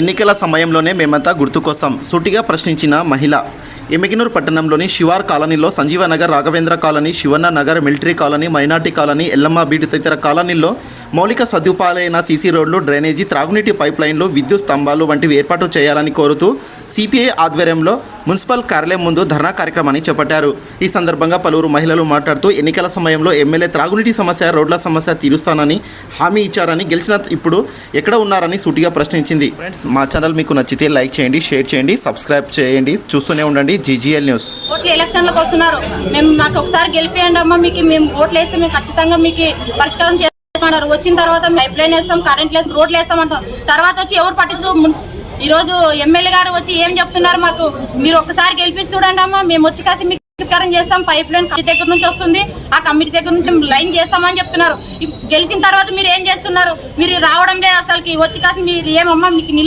ఎన్నికల సమయంలోనే మేమంతా గుర్తుకొస్తాం. సూటిగా ప్రశ్నించిన మహిళ ఎమిగినూరు పట్టణంలోని శివార్ కాలనీలో Sanjeevanagar Raghavendra colony Shivanna Nagar military colony minority colony Yellamma bead తదితర కాలనీల్లో మౌలిక సదుపాయాలైన సీసీ రోడ్లు డ్రైనేజీ త్రాగునీటి పైప్ లైన్లు విద్యుత్ స్తంభాలు వంటివి ఏర్పాటు చేయాలని కోరుతూ సిపిఐ ఆధ్వర్యంలో మున్సిపల్ కార్యాలయం ముందు ధర్నా కార్యక్రమాన్ని చేపట్టారు. ఈ సందర్భంగా పలువురు మహిళలు మాట్లాడుతూ ఎన్నికల సమయంలో ఎమ్మెల్యే త్రాగునీటి సమస్య రోడ్ల సమస్య తీరుస్తానని హామీ ఇచ్చారని గెలిచిన ఇప్పుడు ఎక్కడ ఉన్నారని సూటిగా ప్రశ్నించింది. ఫ్రెండ్స్ మా ఛానల్ మీకు నచ్చితే లైక్ చేయండి షేర్ చేయండి సబ్స్క్రైబ్ చేయండి. చూస్తూనే ఉండండి జీజీఎల్ న్యూస్. ఓట్లు ఎలక్షన్లకు వస్తున్నారు. మేము మాకు ఒకసారి గెలిపియండి అమ్మా మీకు మేము ఓట్లు వేస్తే మేము ఖచ్చితంగా మీకు పరిష్కారం చేస్తామన్నారు వచ్చిన తర్వాత పైప్ లైన్ వేస్తాం కరెంట్ వేస్తాం రోడ్లు వేస్తామంటాం. తర్వాత వచ్చి ఎవరు పట్టించుకో ఈ రోజు ఎమ్మెల్యే గారు వచ్చి ఏం చెప్తున్నారు మాకు? మీరు ఒక్కసారి గెలిపించి చూడండి అమ్మా. మేము వచ్చి కాసి మీకు పరిష్కారం చేస్తాం. పైప్ లైన్ కమిటీ దగ్గర నుంచి వస్తుంది. ఆ కమిటీ దగ్గర నుంచి లైన్ చేస్తామని చెప్తున్నారు. గెలిచిన తర్వాత మీరు ఏం చేస్తున్నారు? మీరు రావడం లేదు అసలుకి. వచ్చి కాసి మీరు ఏమమ్మా మీకు నిల్లు